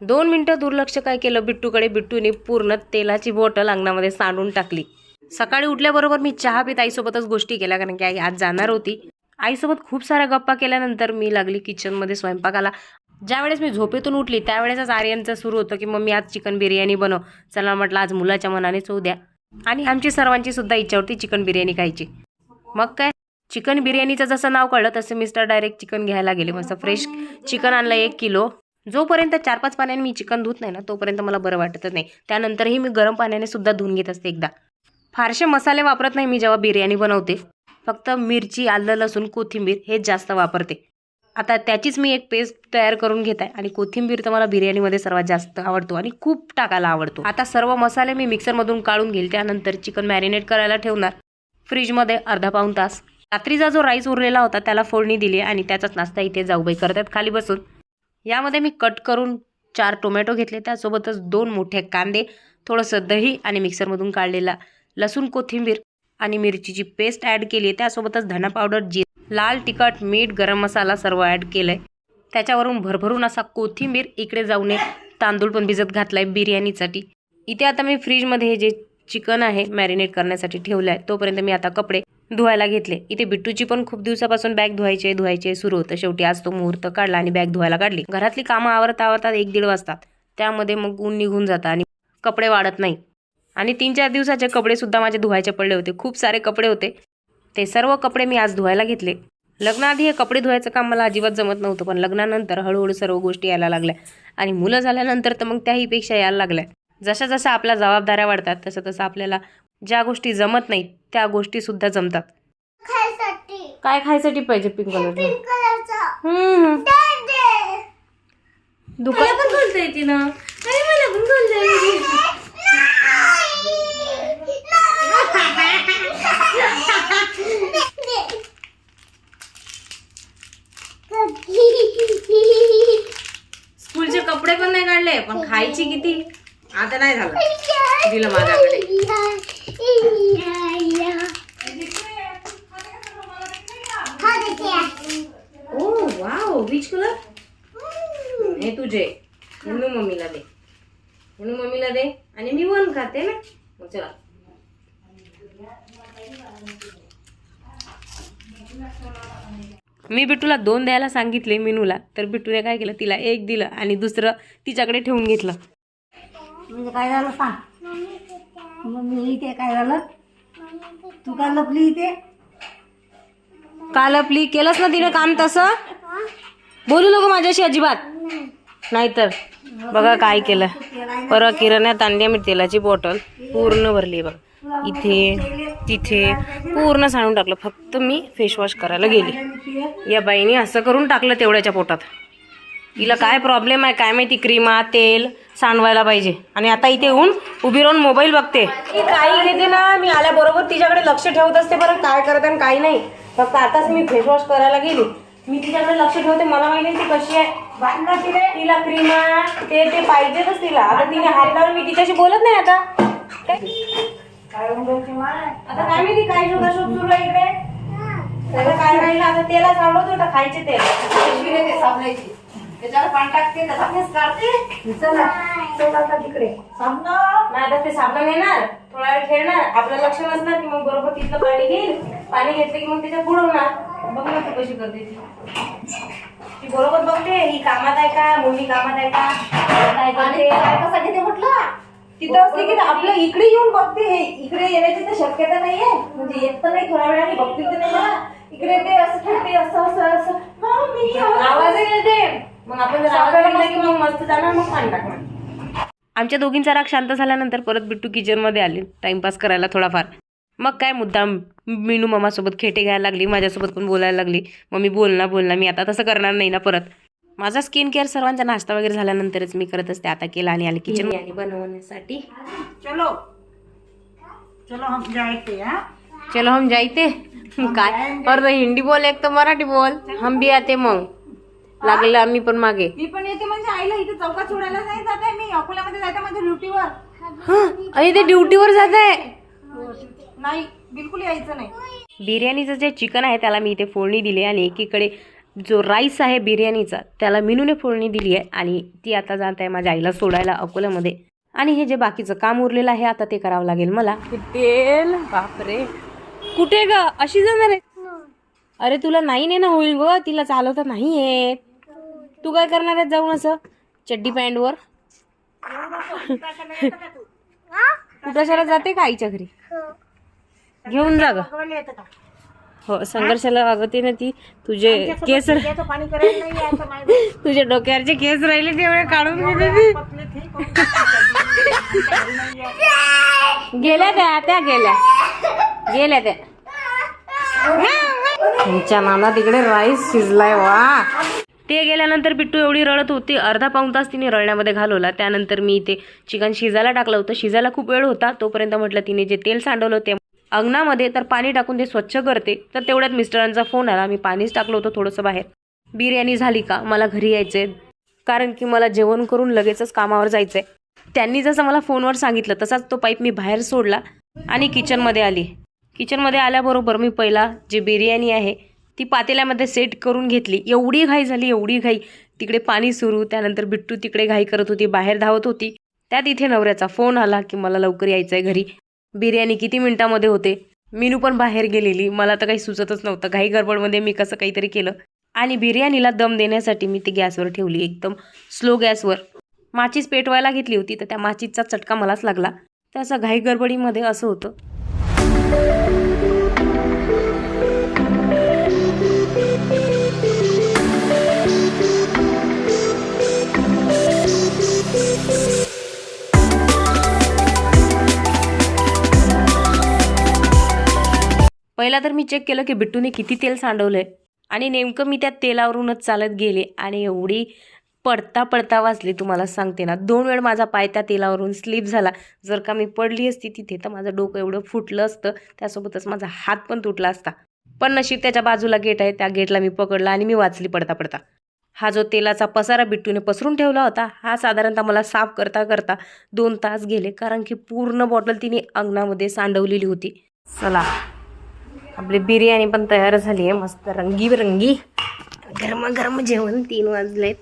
दोन मिनटं दुर्लक्ष काय केलं? बिट्टूकडे बिट्टूने पूर्ण तेलाची बॉटल अंगणामध्ये सांडून टाकली. सकाळी उठल्याबरोबर मी चहा पित आईसोबतच गोष्टी केल्या कारण की आई आज जाणार होती. आईसोबत खूप साऱ्या गप्पा केल्यानंतर मी लागली किचनमध्ये स्वयंपाकाला ज्यावेळेस मी झोपेतून उठली त्यावेळेसच आर्यनचं सुरू होतं की मम्मी आज चिकन बिर्याणी बनव. चला म्हटलं आज मुलाच्या मनाने चव द्या. आणि आमची सर्वांची सुद्धा इच्छा होती चिकन बिर्याणी खायची. मग काय? चिकन बिर्याणीचं जसं नाव कळलं तसं मिस्टर डायरेक्ट चिकन घ्यायला गेले. मस्त फ्रेश चिकन आणलं एक किलो. जोपर्यंत चार पाच पाण्याने मी चिकन धुत नाही ना तोपर्यंत मला बरं वाटतच नाही. त्यानंतरही मी गरम पाण्याने सुद्धा धुवून घेत असते एकदा. फारसे मसाले वापरत नाही मी जेव्हा बिर्याणी बनवते. फक्त मिरची आलं लसूण कोथिंबीर हेच जास्त वापरते. आता त्याचीच मी एक पेस्ट तयार करून घेत आहे आणि कोथिंबीर तर मला बिर्याणीमध्ये सर्वात जास्त आवडतो आणि खूप टाकायला आवडतो. आता सर्व मसाले मी मिक्सरमधून काढून घेईल त्यानंतर चिकन मॅरिनेट करायला ठेवणार. फ्रीजमध्ये अर्धा पाऊण तास. रात्रीचा जो राईस उरलेला होता त्याला फोडणी दिली आणि त्याचाच नाश्ता इथे जाऊबाई करतात. खाली बसून. यामध्ये मी कट करून चार टोमॅटो घेतले. त्यासोबतच दोन मोठे कांदे थोडंसं दही आणि मिक्सरमधून काढलेला लसूण कोथिंबीर आणि मिरचीची पेस्ट ॲड केली. आहे त्यासोबतच धना पावडर जी लाल तिखट मीठ गरम मसाला सर्व ॲड केलं आहे त्याच्यावरून भरभरून असा कोथिंबीर इकडे जाऊन तांदूळ पण भिजत घातला आहे बिर्याणीसाठी. इथे आता मी फ्रीजमध्ये हे जे चिकन आहे मॅरिनेट करण्यासाठी ठेवलं आहे तोपर्यंत मी आता कपडे धुवायला घेतले. इथे बिट्टूची पण खूप दिवसापासून बॅग धुवायचे धुवायचे सुरू. होतं शेवटी आज तो मुहूर्त काढला आणि बॅग धुवायला काढली. घरातली कामं आवरता आवरतात एक दीड वाजतात त्यामध्ये मग ऊन निघून जातं आणि कपडे वाढत नाही. आणि तीन चार दिवसाचे कपडेसुद्धा माझे धुवायचे पडले होते. खूप सारे कपडे होते. ते सर्व कपडे मी आज धुवायला घेतले. लग्नाआधी हे कपडे धुवायचं काम मला अजिबात जमत नव्हतं पण लग्नानंतर हळूहळू सर्व गोष्टी यायला लागल्या. आणि मुलं झाल्यानंतर तर मग त्याहीपेक्षा यायला लागल्या. जशा जशा आपल्या जबाबदाऱ्या वाढतात तसं तसं आपल्याला ज्या गोष्टी जमत नाहीत त्या गोष्टी सुद्धा जमतात. खायसाठी. काय खायसाठी पाहिजे पिंक कलर पिंक कलरचा हम्म. दे दुकान पण बोलता येते ना. अरे मला पण बोलता येते. स्कूलचे कपडे पण नाही काढले पण खायची किती? आता नाही झालं. दिलं माझ्याकडे. ओ वाव कलर हे तुझे. म्हणून मम्मीला दे. म्हणून मम्मीला दे. आणि मी वन खाते ना. मग चला. मी बिट्टूला दोन द्यायला सांगितले मिनूला. तर बिट्टूने काय केलं? तिला एक दिलं आणि दुसरं तिच्याकडे ठेवून घेतलं. म्हणजे काय झालं सांग. मग मी इथे काय झालं? तू का लपली इथे? काल लपली? केलंच ना तिने काम तसं? बोलू नको माझ्याशी अजिबात. नाहीतर. बघा काय केलं. परवा किराण्यात आणली मी तेलाची बॉटल पूर्ण भरली बघ. इथे तिथे पूर्ण सांडून टाकलं. फक्त मी फेसवॉश करायला गेली. या बाईने असं करून टाकलं तेवढ्याच्या पोटात. तिला काय प्रॉब्लेम आहे? काय माहिती? क्रीमा तेल सांडवायला पाहिजे. आणि आता इथे येऊन उभी राहून मोबाईल बघते. ती काही घेते ना मी आल्याबरोबर तिच्याकडे लक्ष ठेवत असते बरं. काय करत आणि काही नाही. फक्त आताच मी फेसवॉश करायला गेली. मी तिच्याकडे लक्ष ठेवते. मला माहिती ती कशी आहे. बांधणार तिने तिला क्रीमा ते ते पाहिजेच तिला. आता तिने हात लावून मी तिच्याशी बोलत नाही आता. आता काय माहिती? काय शोधाशोध सुरू आहे इकडे? त्याला काय राहिलं? आता तेला सांडवतो. होता खायचे तेल. त्याच्यावर पाणी टाकते त्याचा फेस काढते चला चला आता तिकडे. नाही आता ते साबण येणार थोडा वेळ खेळणार. आपलं लक्ष नसणार की मग बरोबर तिथलं पाणी घेईल. पाणी घेतलं की मग त्याच्यात बुडवणार. बघ ना ती कशी करते ती. ती बरोबर बघते ही कामात आहे का मुलगी कामात आहे का काय करते. कसा घेते म्हटलं? तिथं असली की आपलं इकडे येऊन बघते हे. इकडे येण्याची तर शक्यता नाहीये. म्हणजे येत तर नाही थोड्या वेळाने बघतील तर नाही मला इकडे ते असं खेळते असं असं असं. आवाज येते. मग आपण जर आवाज दिला की मग मस्त जाणार मग पाणी टाकणार आमच्या दोघींचा राग शांत झाल्यानंतर परत बिट्टू किचनमध्ये आले. टाइमपास करायला थोडाफार. मग काय मुद्दाम मीनू मामासोबत खेटे घ्यायला लागली माझ्यासोबत पण बोलायला लागली. मग मी बोलना बोलना मी आता तसं करणार नाही ना परत. माझा स्किन केअर सर्वांचा नाश्ता वगैरे झाल्यानंतरच मी करत असते आता केला आणि आले किचन आणि बनवण्यासाठी. चलो. चलो हम जायते हा? चलो हम जायते काय? और हिंदी बोल एक तर मराठी बोल. हम भी आते मग. लागलं आम्ही पण मागे. मी पण येते म्हणजे आईला इथे चौकात सोडायला नाही जात आहे मी. अकोल्यामध्ये जाते माझ्या ड्युटीवर. हं, आणि ते ड्युटीवर जात आहे? नाही बिलकुल यायचं नाही. बिर्याणीचं जे चिकन आहे त्याला मी इथे फोडणी दिली आणि एकीकडे जो राईस आहे बिर्याणीचा त्याला मिनूने फोडणी दिली आहे. आणि ती आता जात आहे माझ्या आईला सोडायला अकोल्यामध्ये. आणि हे जे बाकीचं काम उरलेलं आहे आता ते करावं लागेल मला. तेल बापरे. कुठे ग? अशी जाणार आहे? अरे तुला नाही ने ना होईल ग. तिला चालवता नाही येत तू काय करणार आहे जाऊन असं? चड्डी पॅन्टवर? कुठं जाते का आईच्या घरी? घेऊन जा ग. हो संघर्षाला वागवते ना ती. तुझे केस तुझ्या डोक्यावरचे केस राहिले तेवढे काढून गेल्या त्या त्या गेल्या. गेल्या त्या. तुमच्या नाना तिकडे राईस शिजलाय वा. ते गेल्यानंतर बिट्टू एवढी रडत होती. अर्धा पाऊण तास तिने रळण्यामध्ये घालवला. त्यानंतर मी इथे चिकन शिजायला टाकलं होतं. शिजायला खूप वेळ होता. तोपर्यंत म्हटलं तिने जे तेल सांडवलं ते अंगणामध्ये तर पाणी टाकून ते स्वच्छ करते. तर तेवढ्यात मिस्टरांचा फोन आला. मी पाणीच टाकलं होतं थोडंसं बाहेर. बिर्याणी झाली का? मला घरी यायचंय. कारण की मला जेवण करून लगेचच कामावर जायचंय. त्यांनी जसं मला फोनवर सांगितलं तसाच तो पाईप मी बाहेर सोडला आणि किचनमध्ये आली. किचनमध्ये आल्याबरोबर मी पहिला जी बिर्याणी आहे ती पातेल्यामध्ये सेट करून घेतली. एवढी घाई झाली एवढी घाई. तिकडे पाणी सुरू त्यानंतर बिट्टू तिकडे घाई करत होती बाहेर धावत होती. त्यात इथे नवऱ्याचा फोन आला की मला लवकर यायचं आहे घरी. बिर्याणी किती मिनिटामध्ये होते? मीनू पण बाहेर गेलेली. मला तर काही सुचतच नव्हतं. घाई गडबडमध्ये मी कसं काहीतरी केलं. आणि बिर्याणीला दम देण्यासाठी मी ती गॅसवर ठेवली. एकदम स्लो गॅसवर. माचीस पेटवायला घेतली होती तर त्या माचीसचा चटका मलाच लागला. तर असं घाई गडबडीमध्ये असं होतं. पहिला तर मी चेक केलं की बिट्टूने किती तेल सांडवलं आहे आणि नेमकं मी त्या तेलावरूनच चालत गेले आणि एवढी पडता पडता वाचली तुम्हाला सांगते ना. दोन वेळ माझा पाय त्या तेलावरून स्लिप झाला. जर का मी पडली असती तिथे तर माझं डोकं एवढं फुटलं असतं. त्यासोबतच माझा हात पण तुटला असता. पण नशीब त्याच्या बाजूला गेट आहे. त्या गेटला मी पकडला आणि मी वाचली पडता पडता हा जो तेलाचा पसारा बिट्टूने पसरून ठेवला होता हा साधारणतः मला साफ करता करता दोन तास गेले. कारण की पूर्ण बॉटल तिने अंगणामध्ये सांडवलेली होती. चला. आपली बिर्याणी पण तयार झाली आहे मस्त रंगीबिरंगी. गरमागरम जेवण तीन वाजलेत.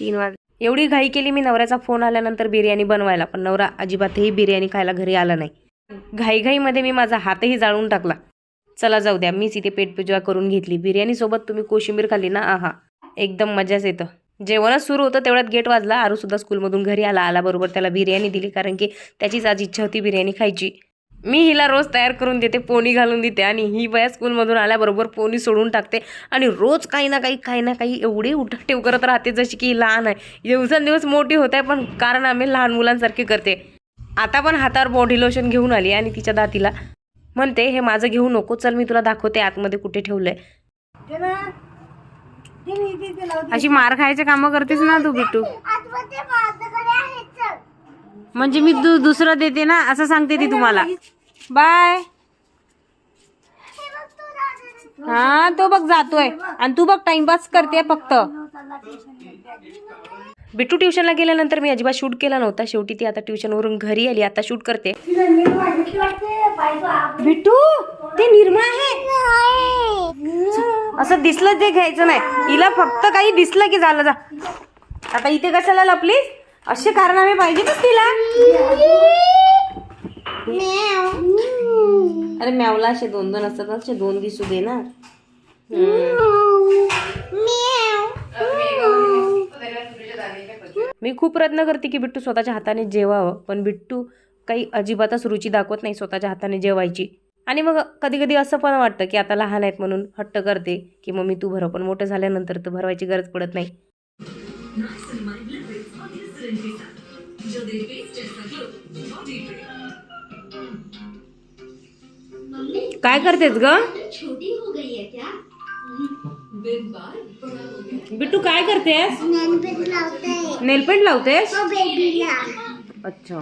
तीन वाज एवढी घाई केली मी नवऱ्याचा फोन आल्यानंतर बिर्याणी बनवायला पण नवरा अजिबातही बिर्याणी खायला घरी आला नाही. घाईघाईमध्ये मी माझा हातही जाळून टाकला. चला जाऊ द्या मीच इथे पेटपूजा करून घेतली. बिर्याणीसोबत तुम्ही कोशिंबीर खाल्ली ना? आहा एकदम मजाच येतं. जेवणच सुरू होतं तेवढ्यात गेट वाजला. आरूसुद्धा स्कूलमधून घरी आला. आल्याबरोबर त्याला बिर्याणी दिली कारण की त्याचीच आज इच्छा होती बिर्याणी खायची. मी हिला रोज तयार करून देते पोनी घालून देते आणि ही बया स्कूलमधून आल्याबरोबर पोनी सोडून टाकते आणि रोज काही ना काही काही ना काही एवढी उठाठेव करत राहते जशी की ही लहान आहे. दिवसेंदिवस मोठी होत आहे पण कारण आम्ही लहान मुलांसारखे करते. आता पण हातावर बॉडी लोशन घेऊन आली आणि तिच्या दातीला. म्हणते हे माझं घेऊ नको चल मी तुला दाखवते आतमध्ये कुठे ठेवलंय. अशी मार खायचे कामं करतेस ना तू बिट्टू? म्हणजे मी दु दुसरं देते ना असं सांगते ती तुम्हाला. बाय. हा तो बघ जातोय. आणि तू बघ टाइमपास करते फक्त. बिट्टू ट्युशनला गेल्यानंतर मी अजिबात शूट केला नव्हता. शेवटी ती आता ट्युशनवरून घरी आली आता शूट करते. बिट्टू ते निर्मा आहे. असं दिसलं ते घ्यायचं नाही. हिला फक्त काही दिसलं की झालं जा. आता इथे कशाला लपलीस? असे कारनामे पाहिजेतच तिला. अरे मॅवला असे दोन दोन असतात असे दोन दिसू दे ना मी खूप प्रयत्न करते की बिट्टू स्वतःच्या हाताने जेवावं पण बिट्टू काही अजिबातच रुची दाखवत नाही स्वतःच्या हाताने जेवायची. आणि मग कधी कधी असं पण वाटतं की आता लहान आहेत म्हणून हट्ट करते की मम्मी तू भरव पण मोठं झाल्यानंतर तर भरवायची गरज पडत नाही. काय करतेस ग? छोटी हो गई है क्या? बिट्टू काय करतेस? है नेलपेंट लावतेस? अच्छा.